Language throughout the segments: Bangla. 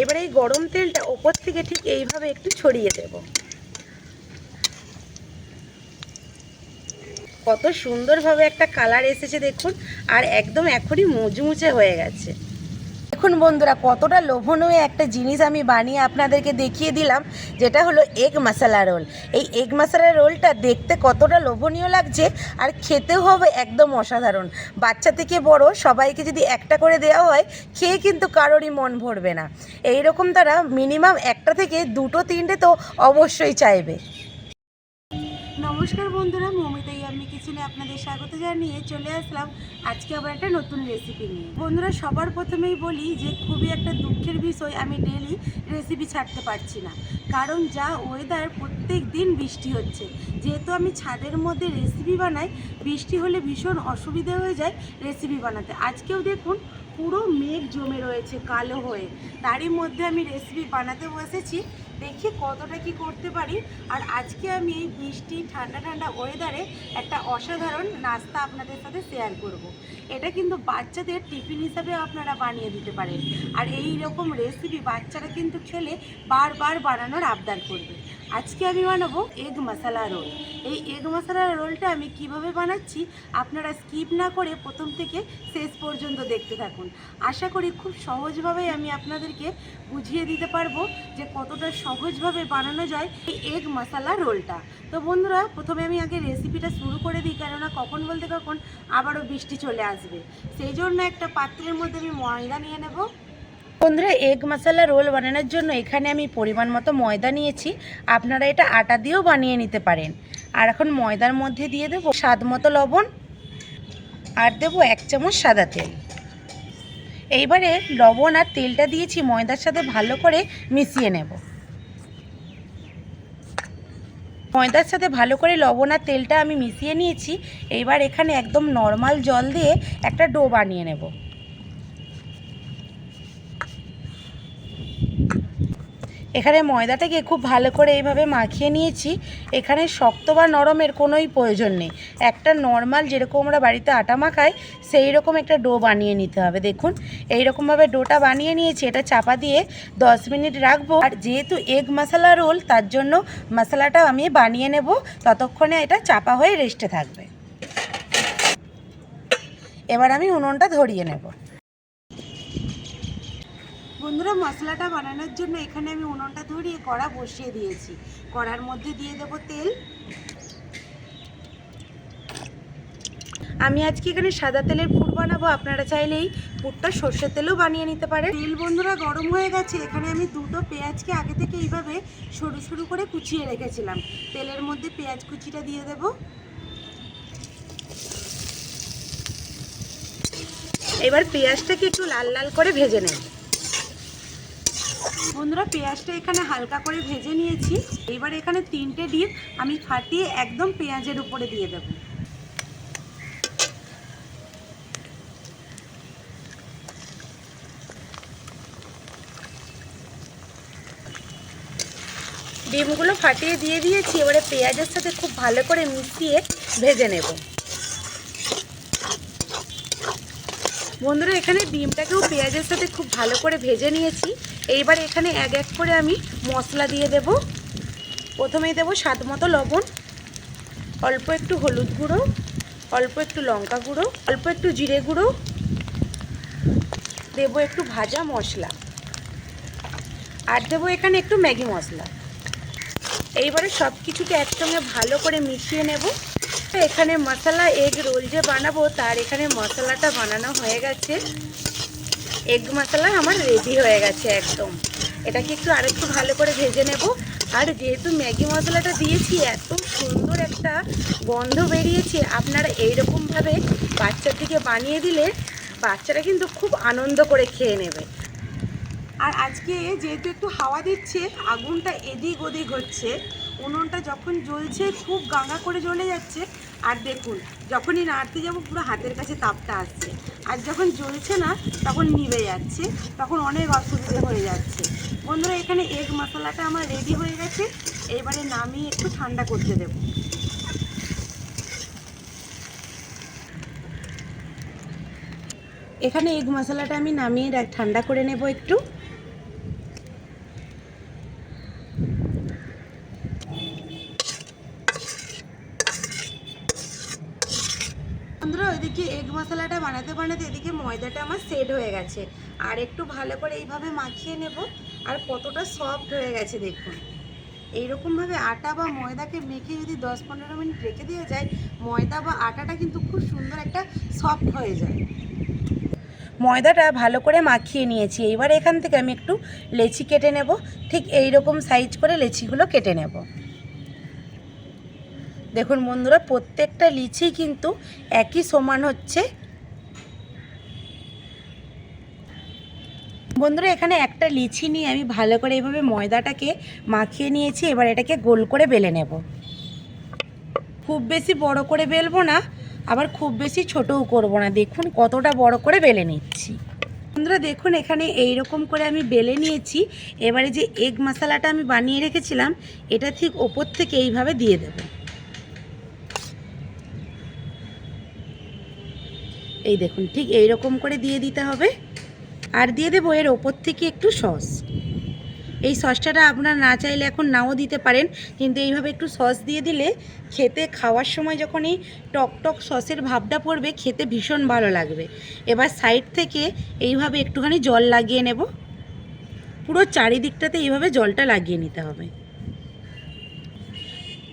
এবারে এই গরম তেলটা ওপর থেকে ঠিক এইভাবে একটু ছড়িয়ে দেব। কত সুন্দরভাবে একটা কালার এসেছে দেখুন, আর একদম এখনই মুচমুচে হয়ে গেছে। দেখুন বন্ধুরা, কতটা লোভনীয় একটা জিনিস আমি বানিয়ে আপনাদেরকে দেখিয়ে দিলাম, যেটা হলো এগ মশলা রোল এই এগ মশলা রোলটা দেখতে কতটা লোভনীয় লাগছে আর খেতেও হবে একদম অসাধারণ। বাচ্চা থেকে বড়, সবাইকে যদি একটা করে দেওয়া হয়, খেয়ে কিন্তু কারোরই মন ভরবে না। এই রকম তারা মিনিমাম একটা থেকে দুটো, তিনটে তো অবশ্যই চাইবে। নমস্কার বন্ধুরা, মমিতাই আমি কিচেনে আপনাদের স্বাগত জানিয়ে চলে আসলাম আজকে আবার একটা নতুন রেসিপি নিয়ে। বন্ধুরা, সবার প্রথমেই বলি যে খুবই একটা দুঃখের বিষয়, আমি ডেলি রেসিপি ছাড়তে পারছি না। কারণ যা ওয়েদার প্রত্যেক দিন বৃষ্টি হচ্ছে। যেহেতু আমি ছাদের মধ্যে রেসিপি বানাই, বৃষ্টি হলে ভীষণ অসুবিধা হয়ে যায় রেসিপি বানাতে। আজকেও দেখুন, পুরো মেঘ জমে রয়েছে, কালো হয়ে। তারই মধ্যে আমি রেসিপি বানাতে বসেছি। দেখি কতটা কি করতে পারি? আর আজকে আমি এই বৃষ্টি ঠান্ডা ঠান্ডা ওয়েদারে একটা অসাধারণ নাস্তা আপনাদের সাথে শেয়ার করব। এটা কিন্তু বাচ্চাদের টিফিন হিসাবে আপনারা বানিয়ে দিতে পারেন। আর এই রকম রেসিপি বাচ্চারা কিন্তু খেলে বারবার বানানোর আবদার করবে। আজকে আমি বানাবো এগ মশালা রোল এই এগ মশলা রোলটা আমি কীভাবে বানাচ্ছি আপনারা স্কিপ না করে প্রথম থেকে শেষ পর্যন্ত দেখতে থাকুন। আশা করি খুব সহজভাবে আমি আপনাদেরকে বুঝিয়ে দিতে পারব যে কতটা সহজভাবে বানানো যায় এই এগ মশালা রোলটা তো বন্ধুরা, প্রথমে আমি আগে রেসিপিটা শুরু করে দিই, কেননা কখন বলতে কখন আবারও বৃষ্টি চলে আসবে। সেই জন্য একটা পাত্রের মধ্যে আমি ময়দা নিয়ে নেব। বন্ধুরা এগ মশলা রোল বানানোর জন্য এখানে আমি পরিমাণ মতো ময়দা নিয়েছি। আপনারা এটা আটা দিয়েও বানিয়ে নিতে পারেন। আর এখন ময়দার মধ্যে দিয়ে দেবো স্বাদ মতো লবণ। আর দেবো এক চামচ সাদা তেল। এইবারে লবণ আর তেলটা দিয়েছি, ময়দার সাথে ভালো করে মিশিয়ে নেব। ময়দার সাথে ভালো করে লবণ আর তেলটা আমি মিশিয়ে নিয়েছি। এইবার এখানে একদম নর্মাল জল দিয়ে একটা ডো বানিয়ে নেব। এখানে ময়দাটাকে খুব ভালো করে এইভাবে মাখিয়ে নিয়েছি। এখানে শক্ত বা নরমের কোনোই প্রয়োজন নেই। একটা নর্মাল যেরকম আমরা বাড়িতে আটা মাখাই সেই রকম একটা ডো বানিয়ে নিতে হবে। দেখুন এই রকমভাবে ডোটা বানিয়ে নিয়েছি। এটা চাপা দিয়ে দশ মিনিট রাখব। আর যেহেতু এগ মশলা রোল তার জন্য মশলাটা আমি বানিয়ে নেব। ততক্ষণে এটা চাপা হয়ে রেস্টে থাকবে। এবার আমি উনুনটা ধরিয়ে নেব। বন্ধুরা, মশলাটা বানানোর জন্য এখানে আমি উনুনটা ধরিয়ে কড়া বসিয়ে দিয়েছি। কড়ার মধ্যে দিয়ে দেবো তেল। আমি আজকে এখানে সাদা তেলের পুর বানাবো। আপনারা চাইলেই পুরটা সর্ষের তেলও বানিয়ে নিতে পারেন। তেল বন্ধুরা, গরম হয়ে গেছে। এখানে আমি দুটো পেঁয়াজকে আগে থেকে এইভাবে সরু সরু করে কুচিয়ে রেখেছিলাম। তেলের মধ্যে পেঁয়াজ কুচিটা দিয়ে দেবো। এবার পেঁয়াজটাকে একটু লাল লাল করে ভেজে নেব। বন্ধুরা পেঁয়াজটা এখানে হালকা করে ভেজে নিয়েছি। এবার এখানে তিনটে ডিম আমি ফাটিয়ে একদম পেঁয়াজের উপরে দিয়ে দেব। ডিমগুলো ফাটিয়ে দিয়ে দিয়েছি, এবারে পেঁয়াজের সাথে খুব ভালো করে মিশিয়ে ভেজে নেব। বন্ধুরা এখানে ডিমটাকেও পেঁয়াজের সাথে খুব ভালো করে ভেজে নিয়েছি। এইবার এখানে এক এক করে আমি মশলা দিয়ে দেব। প্রথমেই দেব স্বাদ মতো লবণ, অল্প একটু হলুদ গুঁড়ো, অল্প একটু লঙ্কা গুঁড়ো, অল্প একটু জিরে গুঁড়ো, দেব একটু ভাজা মশলা, আর দেবো এখানে একটু ম্যাগি মশলা। এইবারে সব কিছুকে একসঙ্গে ভালো করে মিশিয়ে নেব। এখানে মশলা, এগ রোল যে বানাবো, তার এখানে মশলাটা বানানো হয়ে গেছে। এগ মশলা আমার রেডি হয়ে গেছে একদম। এটাকে একটু আরেকটু ভালো করে ভেজে নেব। আর যেহেতু ম্যাগি মশলাটা দিয়েছি, এত সুন্দর একটা গন্ধ বেরিয়েছে, আপনারা এইরকমভাবে বাচ্চার দিকে বানিয়ে দিলে বাচ্চারা কিন্তু খুব আনন্দ করে খেয়ে নেবে। আর আজকে যেহেতু একটু হাওয়া দিচ্ছে, আগুনটা এদিক ওদিক হচ্ছে। উনুনটা যখন জ্বলছে, খুব গাঙা করে জ্বলে যাচ্ছে। আর দেখুন, যখনই নাড়তে যাব, পুরো হাতের কাছে তাপটা আসছে। আর যখন জ্বলছে না, তখন নিভে যাচ্ছে। তখন অনেক অসুবিধে হয়ে যাচ্ছে। বন্ধুরা, এখানে এগ মশলাটা আমার রেডি হয়ে গেছে। এবারে নামিয়ে একটু ঠান্ডা করতে দেবো। এখানে এগ মশলাটা আমি নামিয়ে ঠান্ডা করে নেব একটু মশলাটা বানাতে বানাতে এদিকে ময়দাটা আমার সেট হয়ে গেছে। আর একটু ভালো করে এইভাবে মাখিয়ে নেব। আর কতটা সফট হয়ে গেছে দেখুন। এইরকমভাবে আটা বা ময়দাকে মেখে যদি দশ পনেরো মিনিট রেখে দেওয়া যায়, ময়দা বা আটাটা কিন্তু খুব সুন্দর একটা সফট হয়ে যায়। ময়দাটা ভালো করে মাখিয়ে নিয়েছি। এবার এখান থেকে আমি একটু লেচি কেটে নেব। ঠিক এই রকম সাইজ করে লেচিগুলো কেটে নেব। দেখুন বন্ধুরা, প্রত্যেকটা লিচি কিন্তু একই সমান হচ্ছে। বন্ধুরা, এখানে একটা লিচি নিয়ে আমি ভালো করে এইভাবে ময়দাটাকে মাখিয়ে নিয়েছি, এবার এটাকে গোল করে বেলে নেব। খুব বেশি বড় করে বেলবো না, আবার খুব বেশি ছোটও করব না। দেখুন কতটা বড় করে বেলে নিচ্ছি। বন্ধুরা, দেখুন এখানে এই রকম করে আমি বেলে নিয়েছি। এবারে যে এগ মশলাটা আমি বানিয়ে রেখেছিলাম, এটা ঠিক ওপর থেকে এইভাবে দিয়ে দেব। এই দেখুন, ঠিক এই রকম করে দিয়ে দিতে হবে। আর দিয়ে দেবো এর ওপর থেকে একটু সস। এই সসটা আপনারা না চাইলে এখন নাও দিতে পারেন, কিন্তু এইভাবে একটু সস দিয়ে দিলে খেতে, খাওয়ার সময় যখন এই টক টক সসের ভাবটা পড়বে, খেতে ভীষণ ভালো লাগবে। এবার সাইড থেকে এইভাবে একটুখানি জল লাগিয়ে নেব। পুরো চারিদিকটাতে এইভাবে জলটা লাগিয়ে নিতে হবে।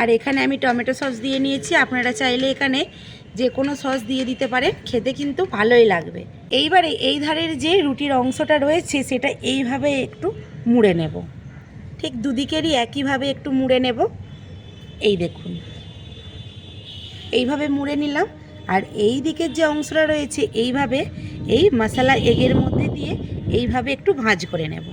আর এখানে আমি টমেটো সস দিয়ে নিয়েছি, আপনারা চাইলে এখানে যে কোনো সস দিয়ে দিতে পারেন খেতে কিন্তু ভালোই লাগবে। এইবারে এই ধারের যে রুটির অংশটা রয়েছে, সেটা এইভাবে একটু মুড়ে নেব। ঠিক দুদিকেরই একইভাবে একটু মুড়ে নেব। এই দেখুন। এইভাবে মুড়ে নিলাম। আর এই দিকের যে অংশটা রয়েছে, এইভাবে এই মশলা এগের মধ্যে দিয়ে এইভাবে একটু ভাঁজ করে নেব।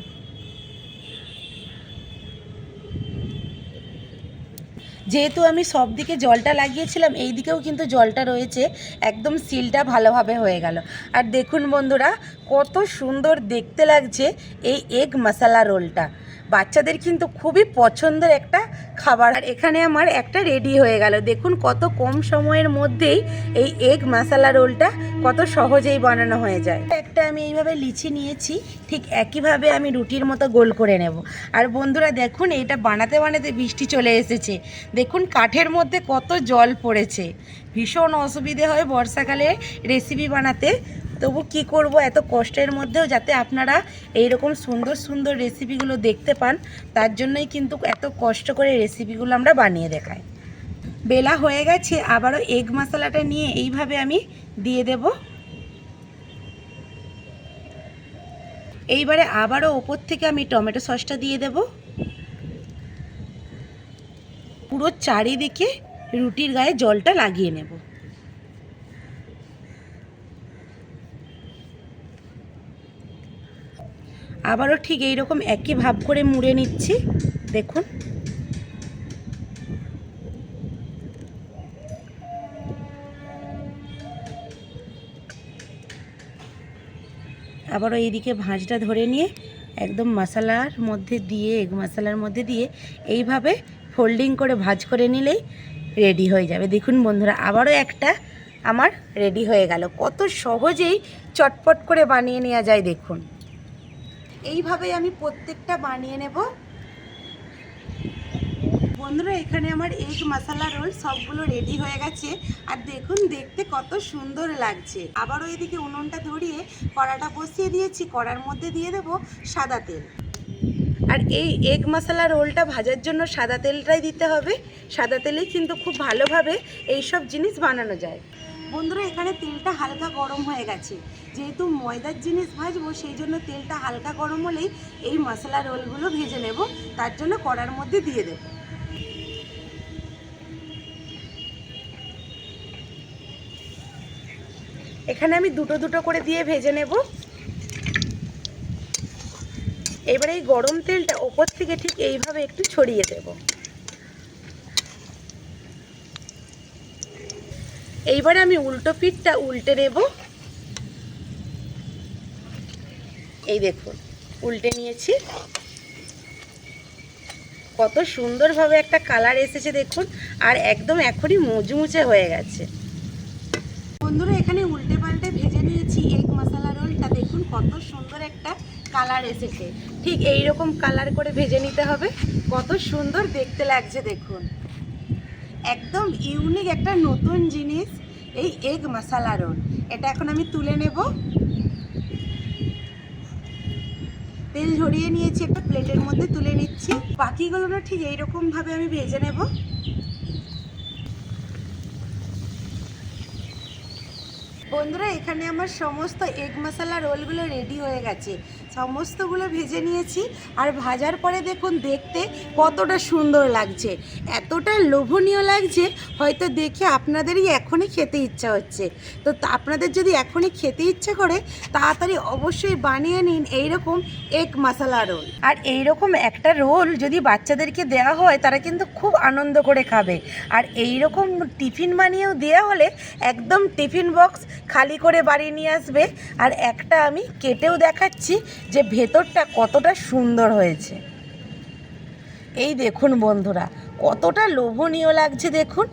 যেহেতু আমি সব দিকে জলটা লাগিয়েছিলাম, এই দিকেও কিন্তু জলটা রয়েছে, একদম সিলটা ভালোভাবে হয়ে গেল। আর দেখুন বন্ধুরা, কত সুন্দর দেখতে লাগছে এই এগ মশলা রোলটা বাচ্চাদের কিন্তু খুবই পছন্দের একটা খাবার। আর এখানে আমার একটা রেডি হয়ে গেল। দেখুন কত কম সময়ের মধ্যেই এই এগ মশলা রোলটা কত সহজেই বানানো হয়ে যায়। একটা আমি এইভাবে লিচি নিয়েছি, ঠিক একইভাবে আমি রুটির মতো গোল করে নেব। আর বন্ধুরা দেখুন, এটা বানাতে বানাতে বৃষ্টি চলে এসেছে। দেখুন কাঠের মধ্যে কত জল পড়েছে। ভীষণ অসুবিধে হয় বর্ষাকালে রেসিপি বানাতে। তবু কি করব এত কষ্টের মধ্যেও যাতে আপনারা এই রকম সুন্দর সুন্দর রেসিপিগুলো দেখতে পান, তার জন্যই কিন্তু এত কষ্ট করে রেসিপিগুলো আমরা বানিয়ে দেখাই। বেলা হয়ে গেছে, আবারও এগ মশলাটা নিয়ে এইভাবে আমি দিয়ে দেব। এইবারে আবারও ওপর থেকে আমি টমেটো সসটা দিয়ে দেব। পুরো চারিদিকে রুটির গায়ে জলটা লাগিয়ে নেব। আবারও ঠিক এই রকম একই ভাব করে মুড়ে নিচ্ছি। দেখুন। আবারও এইদিকে ভাঁজটা ধরে নিয়ে একদম মশলার মধ্যে দিয়ে, এগ মশলার মধ্যে দিয়ে এইভাবে ফোল্ডিং করে ভাজ করে নিলেই রেডি হয়ে যাবে। দেখুন বন্ধুরা, আবারও একটা আমার রেডি হয়ে গেল। কত সহজেই চটপট করে বানিয়ে নেওয়া যায়, দেখুন। এইভাবে আমি প্রত্যেকটা বানিয়ে নেব। বন্ধুরা, এখানে আমার এগ মশলা রোল সবগুলো রেডি হয়ে গেছে। আর দেখুন, দেখতে কত সুন্দর লাগছে। আবারও এদিকে উনুনটা ধরিয়ে কড়াটা বসিয়ে দিয়েছি। কড়ার মধ্যে দিয়ে দেব সাদা তেল। আর এই এগ মশলা রোলটা ভাজার জন্য সাদা তেলটাই দিতে হবে। সাদা তেলেই কিন্তু খুব ভালোভাবে এই সব জিনিস বানানো যায়। বন্ধুরা, এখানে তেলটা হালকা গরম হয়ে গেছে। যেহেতু ময়দার জিনিস ভাজবো, সেই জন্য তেলটা হালকা গরম হলেই এই মশলা রোলগুলো ভেজে নেব। তার জন্য কড়ার মধ্যে দিয়ে দেব। এখানে আমি দুটো দুটো করে দিয়ে ভেজে নেব। এবারে এই গরম তেলটা ওপর থেকে ঠিক এইভাবে একটু ছড়িয়ে দেব। এইবারে আমি উল্টো পিঠটা উল্টে নেব। এই দেখুন, উল্টে নিয়েছি। কত সুন্দরভাবে একটা কালার এসেছে দেখুন, আর একদম এখনই মুচমুচে হয়ে গেছে। বন্ধুরা, এখানে উল্টে পাল্টে ভেজে নিয়েছি এগ মশলা রোলটা দেখুন, কত সুন্দর একটা কালার এসেছে। ঠিক এই রকম কালার করে ভেজে নিতে হবে। কত সুন্দর দেখতে লাগছে, দেখুন। একদম ইউনিক একটা নতুন জিনিস, এই এগ মশালা রোল এটা এখন আমি তুলে নেব। তেল ঝরিয়ে নিয়েছি, একটা প্লেটের মধ্যে তুলে নিচ্ছি। বাকিগুলো ঠিক এইরকমভাবে আমি ভেজে নেব। বন্ধুরা, এখানে আমার সমস্ত এগ মশলা রোলগুলো রেডি হয়ে গেছে। সমস্তগুলো ভেজে নিয়েছি। আর ভাজার পরে দেখুন, দেখতে কতটা সুন্দর লাগছে। এতটা লোভনীয় লাগছে, হয়তো দেখে আপনাদেরই এখনই খেতে ইচ্ছা হচ্ছে। তো আপনাদের যদি এখনই খেতে ইচ্ছা করে, তাড়াতাড়ি অবশ্যই বানিয়ে নিন এইরকম এগ মশলা রোল আর এইরকম একটা রোল যদি বাচ্চাদেরকে দেওয়া হয়, তারা কিন্তু খুব আনন্দ করে খাবে। আর এইরকম টিফিন বানিয়েও দেওয়া হলে, একদম টিফিন বক্স খালি করে বাড়ি নিয়ে আসবে। আর একটা আমি কেটেও দেখাচ্ছি যে ভেতরটা কতটা সুন্দর হয়েছে। এই দেখুন বন্ধুরা কতটা লোভনীয় লাগছে দেখুন।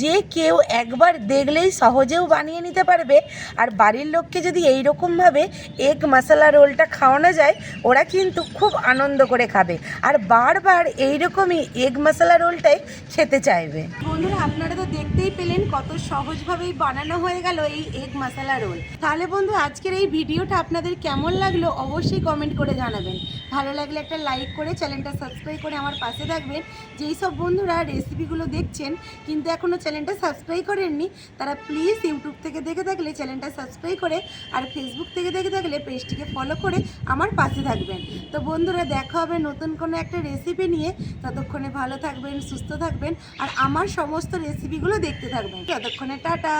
যে কেউ একবার দেখলেই সহজেও বানিয়ে নিতে পারবে। আর বাড়ির লোককে যদি এই রকমভাবে এগ মশলা রোলটা খাওয়ানো যায়, ওরা কিন্তু খুব আনন্দ করে খাবে। আর বারবার এইরকমই এগ মশলা রোলটাই খেতে চাইবে। বন্ধুরা, আপনারা তো দেখতেই পেলেন কত সহজভাবেই বানানো হয়ে গেল এই এগ মশলা রোল তাহলে বন্ধু, আজকের এই ভিডিওটা আপনাদের কেমন লাগল অবশ্যই কমেন্ট করে জানাবেন। ভালো লাগলে একটা লাইক করে চ্যানেলটা সাবস্ক্রাইব করে আমার পাশে থাকবেন। যেই সব বন্ধুরা রেসিপিগুলো দেখছেন, কিন্তু এখনও চ্যানেলটা সাবস্ক্রাইব করেননি, তারা প্লিজ ইউটিউব থেকে দেখে থাকলে চ্যানেলটা সাবস্ক্রাইব করে আর ফেসবুক থেকে দেখে থাকলে পেজটিকে ফলো করে আমার পাশে থাকবেন। তো বন্ধুরা, দেখা হবে নতুন কোনো একটা রেসিপি নিয়ে। ততক্ষণে ভালো থাকবেন, সুস্থ থাকবেন, আর আমার সমস্ত রেসিপিগুলো দেখতে থাকবেন। ততক্ষণে টাটা!